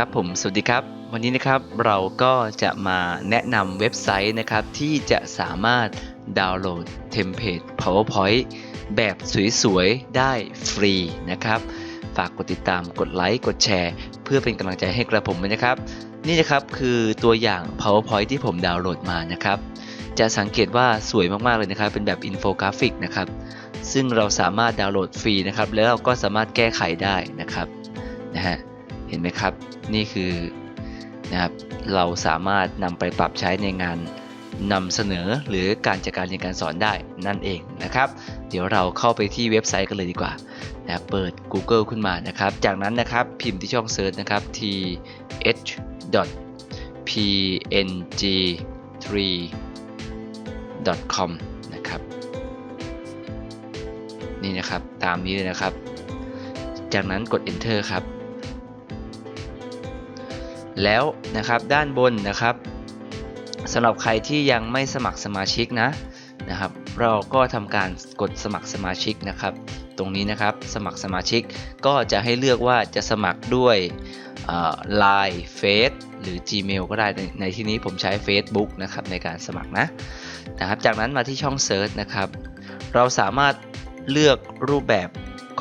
ครับผม สวัสดีครับ วันนี้นะครับเราก็จะมาแนะนำเว็บไซต์นะครับ ที่จะสามารถดาวน์โหลดเทมเพลต PowerPoint แบบสวยๆ ได้ฟรีนะครับ ฝากกดติดตามกดไลค์กดแชร์ เพื่อเป็นกำลังใจให้กระผมด้วยนะครับ นี่นะครับคือตัวอย่าง PowerPoint ที่ผมดาวน์โหลดมานะครับ จะสังเกตว่าสวยมากๆเลยนะครับ เป็นแบบอินโฟกราฟิกนะครับ ซึ่งเราสามารถดาวน์โหลดฟรีนะครับ แล้วเราก็สามารถแก้ไขได้นะครับนะฮะ ห็นไหมครับ นี่คือนะครับเราสามารถนำไปปรับใช้ในงานนำเสนอหรือการจัดการเรียนการสอนได้นั่นเองนะครับ เดี๋ยวเราเข้าไปที่เว็บไซต์กันเลยดีกว่านะเปิด Google ขึ้นมานะครับ จากนั้นนะครับพิมพ์ที่ช่องเซิร์ชนะครับ th png 3 com นะครับ นี่นะครับตามนี้เลยนะครับ จากนั้นกด enter ครับ แล้วนะครับด้านบนนะครับสำหรับใครที่ยังไม่สมัครสมาชิกนะนะครับ เราก็ทำการกดสมัครสมาชิกนะครับ ตรงนี้นะครับสมัครสมาชิกก็จะให้เลือกว่าจะสมัครด้วยไลน์เฟซหรือ Gmail ก็ได้ในในที่นี้ผมใช้ Facebook นะครับในการสมัครนะนะครับ จากนั้นมาที่ช่อง Search นะครับ เราสามารถเลือกรูปแบบ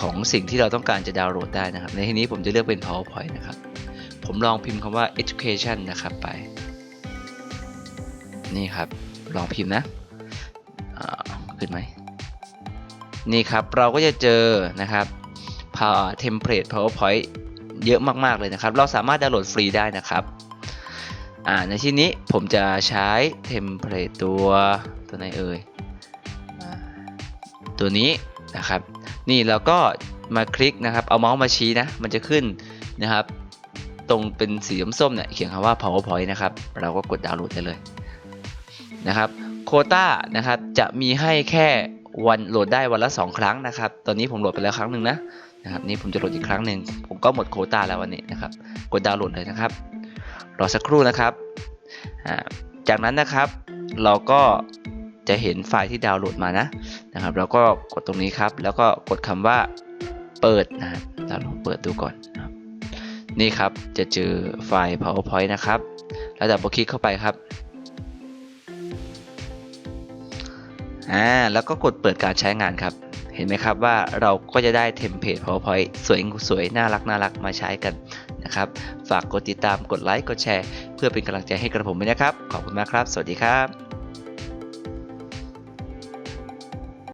ของสิ่งที่เราต้องการจะดาวน์โหลดได้นะครับ ในที่นี้ผมจะเลือกเป็น PowerPoint นะครับ ผมลองพิมพ์คำว่า education นะครับไป นี่ครับ ลองพิมพ์นะขึ้นไหม นี่ครับเราก็จะเจอนะครับเทมเพลต PowerPoint เยอะมาก ๆ เลยนะครับ เราสามารถดาวน์โหลดฟรีได้นะครับในที่นี้ผมจะใช้เทมเพลตตัวตัวไหนเอ่ยตัวนี้นะครับ นี่เราก็มาคลิกนะครับ เอาเมาส์มาชี้นะ มันจะขึ้นนะครับ รงเป็นสีส้มๆเนี่ยเขียนคำว่า PowerPoint นะครับ เราก็กดดาวน์โหลดได้เลยนะครับโคต้านะครับจะมีให้แค่วันโหลดได้วันละ 2 ครั้งนะครับ ตอนนี้ผมโหลดไปแล้วครั้งหนึ่งนะนะครับนี่ผมจะโหลดอีกครั้งหนึ่งผมก็หมดโคต้าแล้ววันนี้นะครับ กดดาวน์โหลดเลยนะครับ รอสักครู่นะครับจากนั้นนะครับเราก็จะเห็นไฟล์ที่ดาวน์โหลดมานะนะครับเราก็กดตรงนี้ครับ แล้วก็กดคำว่าเปิดนะครับเราลองเปิดดูก่อนนะ นี่ครับจะเจอไฟล์ PowerPoint นะครับ แล้วดับเบิลคลิกเข้าไปครับอ่าแล้วก็กดเปิดการใช้งานครับ เห็นไหมครับว่าเราก็จะได้เทมเพลต PowerPoint สวยสวยน่ารักน่ารักมาใช้กันนะครับ ฝากกดติดตามกดไลค์กดแชร์ เพื่อเป็นกำลังใจให้กระผมด้วยนะครับ ขอบคุณมากครับ สวัสดีครับ